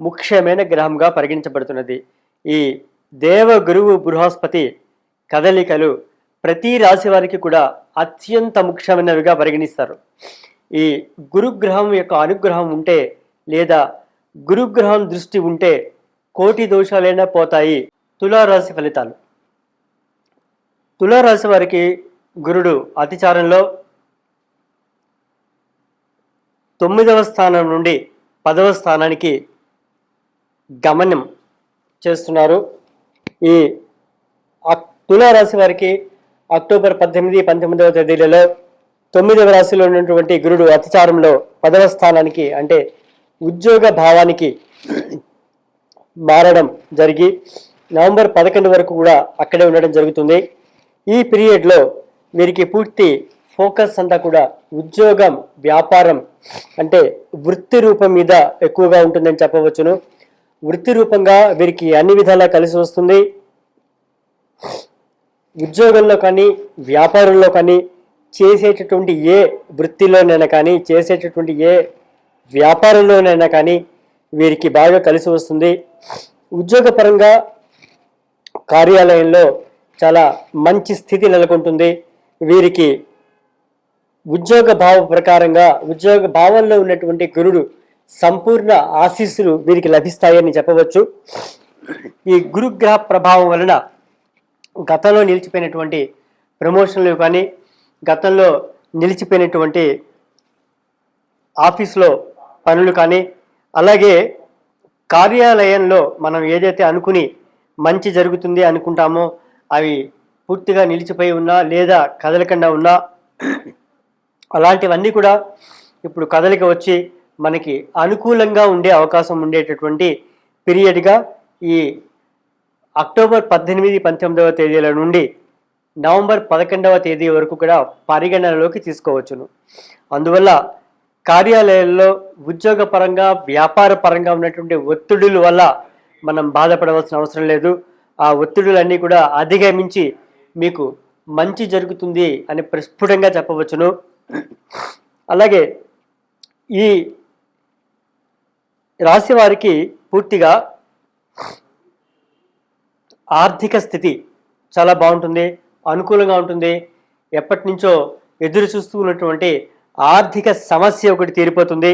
ముఖ్యమైన గ్రహంగా పరిగణించబడుతున్నది. ఈ దేవ గురువు బృహస్పతి కదలికలు ప్రతి రాశి వారికి కూడా అత్యంత ముఖ్యమైనవిగా పరిగణిస్తారు. ఈ గురుగ్రహం యొక్క అనుగ్రహం ఉంటే లేదా గురుగ్రహం దృష్టి ఉంటే కోటి దోషాలైనా పోతాయి తులారాశి ఫలితాలు. తులారాశి వారికి గురుడు అతిచారంలో తొమ్మిదవ స్థానం నుండి పదవ స్థానానికి గమనం చేస్తున్నారు. ఈ తులారాశి వారికి అక్టోబర్ పద్దెనిమిది పంతొమ్మిదవ తేదీలలో తొమ్మిదవ రాశిలో ఉన్నటువంటి గురుడు అతిచారంలో పదవ స్థానానికి అంటే ఉద్యోగ భావానికి మారడం జరిగి నవంబర్ పదకొండు వరకు కూడా అక్కడే ఉండడం జరుగుతుంది. ఈ పీరియడ్లో వీరికి పూర్తి ఫోకస్ అంతా కూడా ఉద్యోగం వ్యాపారం అంటే వృత్తి రూపం మీద ఎక్కువగా ఉంటుందని చెప్పవచ్చును. వృత్తి రూపంగా వీరికి అన్ని విధాలా కలిసి వస్తుంది. ఉద్యోగంలో కానీ వ్యాపారంలో కానీ చేసేటటువంటి ఏ వృత్తిలోనైనా కానీ చేసేటటువంటి ఏ వ్యాపారంలోనైనా కానీ వీరికి బాగా కలిసి వస్తుంది. ఉద్యోగపరంగా కార్యాలయంలో చాలా మంచి స్థితి నెలకొంటుంది. వీరికి ఉద్యోగ భావ ప్రకారంగా ఉద్యోగ భావంలో ఉన్నటువంటి గురుడు సంపూర్ణ ఆశీస్సులు వీరికి లభిస్తాయని చెప్పవచ్చు. ఈ గురుగ్రహ ప్రభావం వలన గతంలో నిలిచిపోయినటువంటి ప్రమోషన్లు కానీ గతంలో నిలిచిపోయినటువంటి ఆఫీస్లో పనులు కానీ అలాగే కార్యాలయంలో మనం ఏదైతే అనుకుని మంచి జరుగుతుంది అనుకుంటామో అవి పూర్తిగా నిలిచిపోయి ఉన్నా లేదా కదలకుండా ఉన్నా అలాంటివన్నీ కూడా ఇప్పుడు కదలిక వచ్చి మనకి అనుకూలంగా ఉండే అవకాశం ఉండేటటువంటి పీరియడ్గా ఈ అక్టోబర్ పద్దెనిమిది పంతొమ్మిదవ తేదీల నుండి నవంబర్ పదకొండవ తేదీ వరకు కూడా పరిగణనలోకి తీసుకోవచ్చును. అందువల్ల కార్యాలయాల్లో ఉద్యోగపరంగా వ్యాపార పరంగా ఉన్నటువంటి ఒత్తిడుల వల్ల మనం బాధపడవలసిన అవసరం లేదు. ఆ ఒత్తిడులన్నీ కూడా అధిగమించి మీకు మంచి జరుగుతుంది అని ప్రస్ఫుటంగా చెప్పవచ్చును. అలాగే ఈ రాశి వారికి పూర్తిగా ఆర్థిక స్థితి చాలా బాగుంటుంది అనుకూలంగా ఉంటుంది. ఎప్పటి నుంచో ఎదురు చూస్తూ ఉన్నటువంటి ఆర్థిక సమస్య ఒకటి తీరిపోతుంది.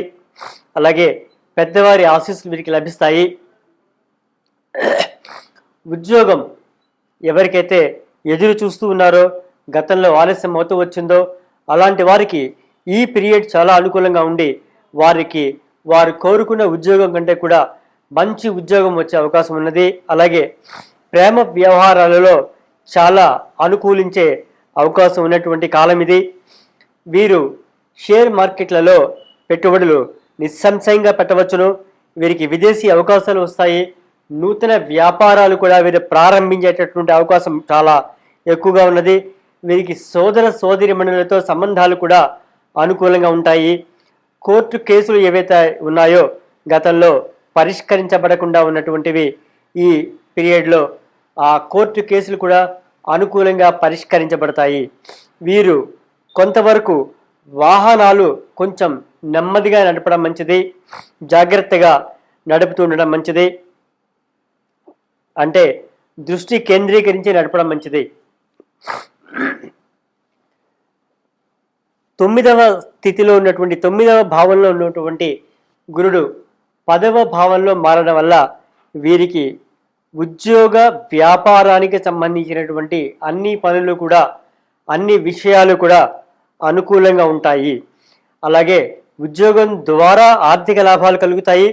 అలాగే పెద్దవారి ఆశీస్సులు వీరికి లభిస్తాయి. ఉద్యోగం ఎవరికైతే ఎదురు చూస్తూ ఉన్నారో గతంలో ఆలస్యం అవుతూ వచ్చిందో అలాంటి వారికి ఈ పీరియడ్ చాలా అనుకూలంగా ఉండి వారికి వారు కోరుకున్న ఉద్యోగం కంటే కూడా మంచి ఉద్యోగం వచ్చే అవకాశం ఉన్నది. అలాగే ప్రేమ వ్యవహారాలలో చాలా అనుకూలించే అవకాశం ఉన్నటువంటి కాలం ఇది. వీరు షేర్ మార్కెట్లలో పెట్టుబడులు నిస్సంశయంగా పెట్టవచ్చును. వీరికి విదేశీ అవకాశాలు వస్తాయి. నూతన వ్యాపారాలు కూడా వీరు ప్రారంభించేటటువంటి అవకాశం చాలా ఎక్కువగా ఉన్నది. వీరికి సోదర సోదరి మణులతో సంబంధాలు కూడా అనుకూలంగా ఉంటాయి. కోర్టు కేసులు ఏవైతే ఉన్నాయో గతంలో పరిష్కరించబడకుండా ఉన్నటువంటివి ఈ పీరియడ్లో ఆ కోర్టు కేసులు కూడా అనుకూలంగా పరిష్కరించబడతాయి. వీరు కొంతవరకు వాహనాలు కొంచెం నెమ్మదిగా నడపడం మంచిది జాగ్రత్తగా నడుపుతూ ఉండడం మంచిది అంటే దృష్టి కేంద్రీకరించి నడపడం మంచిది. తొమ్మిదవ స్థితిలో ఉన్నటువంటి తొమ్మిదవ భావంలో ఉన్నటువంటి గురుడు పదవ భావంలో మారడం వల్ల వీరికి ఉద్యోగ వ్యాపారానికి సంబంధించినటువంటి అన్ని పనులు కూడా అన్ని విషయాలు కూడా అనుకూలంగా ఉంటాయి. అలాగే ఉద్యోగం ద్వారా ఆర్థిక లాభాలు కలుగుతాయి.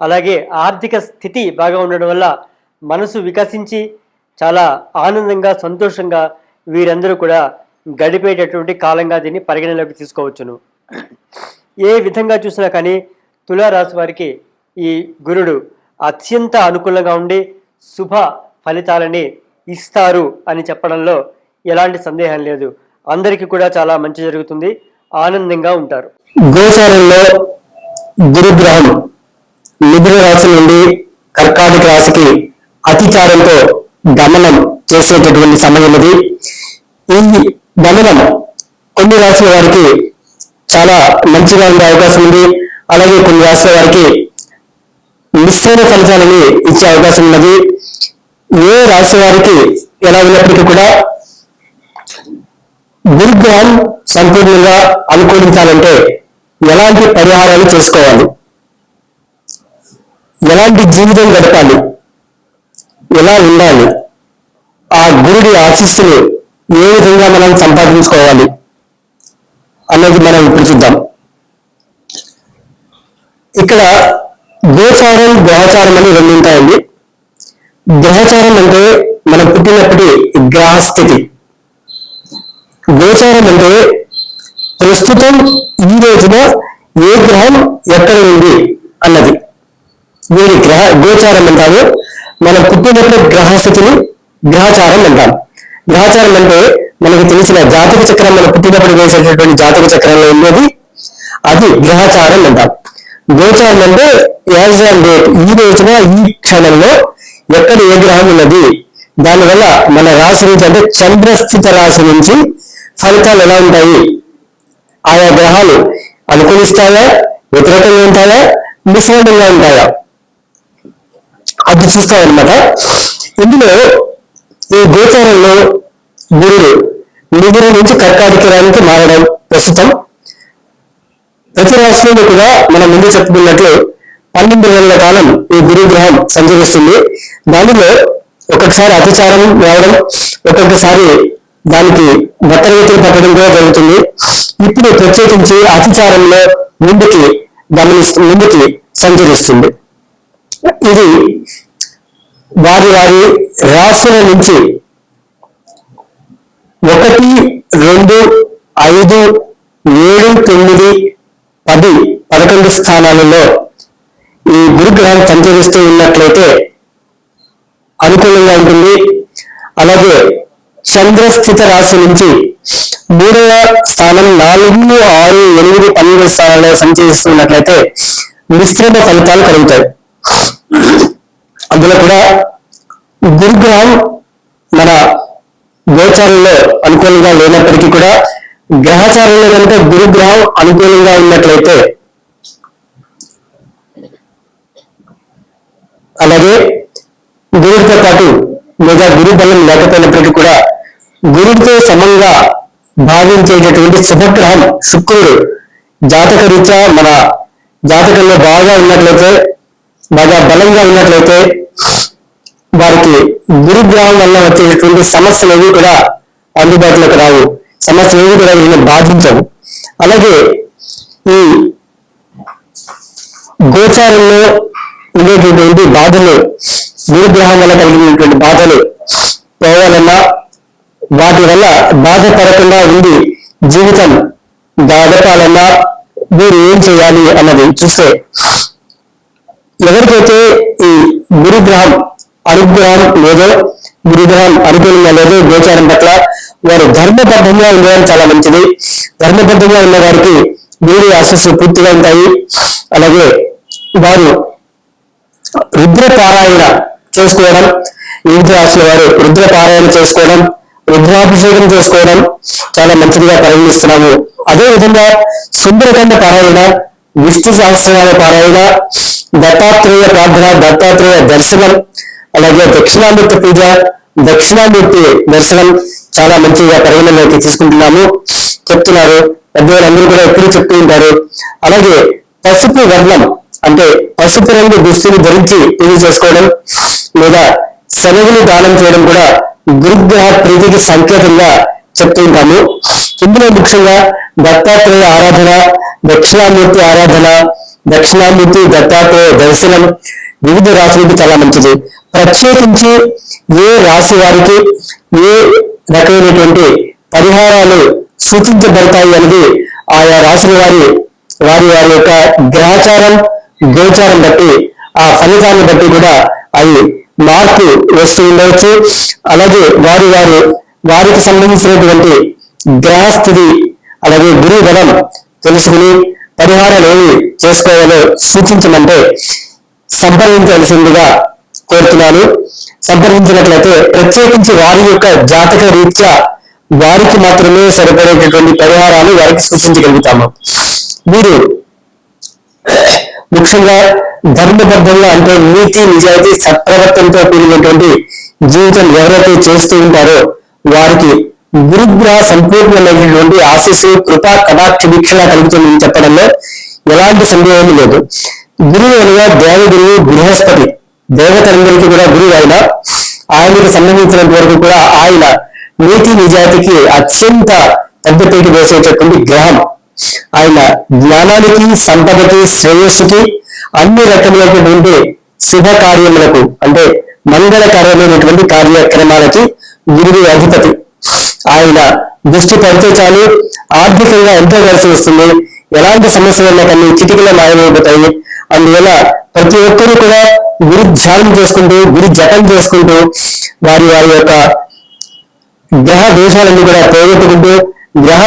అలాగే ఆర్థిక స్థితి బాగా ఉండడం వల్ల మనసు వికసించి చాలా ఆనందంగా సంతోషంగా వీరందరూ కూడా గడిపేటటువంటి కాలంగా దీన్ని పరిగణలోకి తీసుకోవచ్చును. ఏ విధంగా చూసినా కానీ తులారాశి వారికి ఈ గురుడు అత్యంత అనుకూలంగా ఉండి శుభ ఫలితాలని ఇస్తారు అని చెప్పడంలో ఎలాంటి సందేహం లేదు. అందరికీ కూడా చాలా మంచి జరుగుతుంది. ఆనందంగా ఉంటారు. గోచారంలో గురుగ్రహం మిథున రాశి నుండి కర్కాటక రాశికి అతిచారంతో గమనం చేసేటటువంటి సమయం ఇది. ఈ గమనం కొన్ని రాసిన వారికి చాలా మంచిగా ఉండే అవకాశం ఉంది. అలాగే కొన్ని రాసిన వారికి మిశ్రమ ఫలితాలని ఇచ్చే అవకాశం ఉన్నది. ఏ రాశి వారికి ఎలా ఉన్నప్పటికీ కూడా దుర్గ్రహం సంపూర్ణంగా అనుకూలించాలంటే ఎలాంటి పరిహారాలు చేసుకోవాలి? ఎలాంటి జీవితం గడపాలి? ఎలా ఉండాలి? ఆ గురుడి ఆశీస్సులు ఏ విధంగా మనం సంపాదించుకోవాలి అన్నది మనం ఇప్పుడు చూద్దాం. ఇక్కడ గోచారం గ్రహచారం అని రెండు ఉంటాయండి. గ్రహచారం అంటే మనం పుట్టినప్పటి గ్రహస్థితి. గోచారం అంటే ప్రస్తుతం ఈ రోజున ఏ గ్రహం ఎక్కడ ఉంది అన్నది. దీని గ్రహ గోచారం అంటారు. మనం పుట్టినప్పుడు గ్రహస్థితిని గ్రహచారం అంటారు గ్రహచారం అంటే మనకు తెలిసిన జాతక చక్రం మనం పుట్టినప్పుడు వేసేటటువంటి జాతక చక్రంలో ఉన్నది అది గ్రహచారం అంటాం. గోచారం అంటే యాజ్ ఆన్ డేట్ ఈ రోజున ఈ క్షణంలో ఎక్కడ ఏ గ్రహం ఉన్నది? దానివల్ల మన రాశి నుంచి అంటే చంద్రస్థిత రాశి నుంచి ఫలితాలు ఎలా ఉంటాయి? ఆయా గ్రహాలు అనుకూలిస్తాయా? వ్యతిరేకంగా ఉంటాయా? మిశ్రమంగా ఉంటాయా? అది చూస్తామన్నమాట. ఇందులో ఈ గోచారంలో గురుడు మిగురు నుంచి కర్కాటకరానికి మారడం ప్రస్తుతం. ప్రతి రాశిలో కూడా మనం ముందు చెప్పుకున్నట్లు పన్నెండు నెలల కాలం ఈ గురుగ్రహం సంచరిస్తుంది. దానిలో ఒక్కొక్కసారి అతిచారం రావడం ఒక్కొక్కసారి దానికి వక్రగతిని పట్టడం కూడా జరుగుతుంది. ఇప్పుడు ప్రత్యేకించి అతిచారంలో ముందుకి గమనిస్తూ ముందుకి సంచరిస్తుంది. ఇది వారి వారి రాశుల నుంచి ఒకటి రెండు ఐదు ఏడు తొమ్మిది పది పదకొండు స్థానాలలో ఈ గురుగ్రహం సంచరిస్తూ ఉన్నట్లయితే అనుకూలంగా ఉంటుంది. అలాగే చంద్రస్థిత రాశి నుంచి మూడవ స్థానం నాలుగు ఆరు ఎనిమిది పన్నెండు స్థానాల్లో సంచరిస్తున్నట్లయితే మిశ్రమ ఫలితాలు కలుగుతాయి. అందులో కూడా గురుగ్రహం మన గోచారంలో అనుకూలంగా లేనప్పటికీ కూడా గ్రహచారంలో కనుక గురుగ్రహం అనుకూలంగా ఉన్నట్లయితే అలాగే గురుడితో పాటు లేదా గురు బలం లేకపోయినప్పటికీ కూడా గురుడితో సమంగా భావించేటటువంటి శుభగ్రహం శుక్రుడు జాతక రీత్యా మన జాతకంలో బాగా ఉన్నట్లయితే బాగా బలంగా ఉన్నట్లయితే వారికి గురుగ్రహం వల్ల వచ్చేటటువంటి సమస్యలు ఏవి కూడా అందుబాటులోకి రావు. సమస్యలు ఏవి కూడా వీళ్ళని బాధించవు. అలాగే ఈ గోచారంలో ఉండేటటువంటి బాధలు గురుగ్రహం వల్ల కలిగినటువంటి బాధలు పోవాలన్నా వాటి వల్ల బాధపడకుండా ఉండి జీవితం గడపాలన్నా వీరు ఏం చేయాలి అన్నది చూస్తే ఎవరికైతే ఈ గురుగ్రహం అనుగ్రహం లేదో గురుగ్రహం అనుకూలంగా లేదో గోచారం పట్ల వారు ధర్మబద్ధంగా ఉండడం చాలా మంచిది. ధర్మబద్ధంగా ఉన్న వారికి గురుడి ఆశస్సులు పూర్తిగా ఉంటాయి. అలాగే వారు రుద్ర పారాయణ చేసుకోవడం వివిధ రాశుల వారు రుద్ర పారాయణ చేసుకోవడం రుద్రాభిషేకం చేసుకోవడం చాలా మంచిదిగా పరిగణిస్తున్నాము. అదే విధంగా సుందరకాండ పారాయణ విష్ణు సహస్రనామ పారాయణ దత్తాత్రేయ ప్రార్థన దత్తాత్రేయ దర్శనం అలాగే దక్షిణామూర్తి పూజ దక్షిణామూర్తి దర్శనం చాలా మంచిగా పరిగణలోకి తీసుకుంటున్నాము. చెప్తున్నారు పెద్దవాళ్ళందరూ కూడా ఎప్పుడు చెప్తూ ఉంటారు. అలాగే పసుపు వర్ణం అంటే పసుపు రంగు దుస్తులు ధరించి పూజ చేసుకోవడం లేదా శనగలు దానం చేయడం కూడా గురుగ్రహ ప్రీతికి సంకేతంగా చెప్తూ ఉంటాము. ఇందులో ముఖ్యంగా దత్తాత్రేయ ఆరాధన దక్షిణామూర్తి ఆరాధన దక్షిణామూర్తి దత్తాత్రేయ దర్శనం వివిధ రాశులకు చాలా మంచిది. ప్రత్యేకించి ఏ రాశి వారికి ఏ రకమైనటువంటి పరిహారాలు సూచించబడతాయి అనేది ఆయా రాశుల వారి వారి వారి యొక్క గ్రహచారం గోచారం బట్టి ఆ ఫలితాన్ని బట్టి కూడా అవి మార్పు వస్తూ ఉండవచ్చు. అలాగే వారి వారు వారికి సంబంధించినటువంటి గ్రహస్థితి అలాగే గురు బలం తెలుసుకుని పరిహారాలు ఏమి చేసుకోవాలో సూచించమంటే సంప్రదించవలసిందిగా కోరుతున్నాను. సంప్రదించినట్లయితే ప్రత్యేకించి వారి యొక్క జాతక రీత్యా వారికి మాత్రమే సరిపడేటటువంటి పరిహారాలు వారికి సూచించగలుగుతాము. మీరు ముఖ్యంగా ధర్మబద్ధంగా అంటే నీతి నిజాయితీ సత్ప్రవర్తనతో కూడినటువంటి జీవితం ఎవరైతే చేస్తూ ఉంటారో వారికి గురుగ్రహ సంపూర్ణమైనటువంటి ఆశీస్సు కృపా కటాక్ష వీక్షణ కలుగుతుందని చెప్పడంలో ఎలాంటి సందేహం లేదు. గురువు అనగా దేవగురువు బృహస్పతి దేవతలందరికీ కూడా గురువు ఆయన. ఆయనకు సంబంధించినంత వరకు కూడా ఆయన నీతి నిజాతికి అత్యంత పెద్దపీట వేసేటటువంటి గ్రహం. ఆయన జ్ఞానానికి సంపదకి శ్రేయస్సుకి అన్ని రకములైనటువంటి శుభ కార్యములకు అంటే మంగళకరమైనటువంటి కార్యక్రమాలకి గురువు అధిపతి. ఆయన దృష్టి పడితే చాలు ఆర్థికంగా ఎంతో కలిసి వస్తుంది. ఎలాంటి సమస్యలు ఉన్నా కానీ చిటికలో మాయమైపోతాయి. అందువల్ల ప్రతి ఒక్కరూ కూడా గురు ధ్యానం చేసుకుంటూ గురు జపం చేసుకుంటూ వారి వారి యొక్క గ్రహ దోషాలన్నీ కూడా పోగొట్టుకుంటూ గ్రహ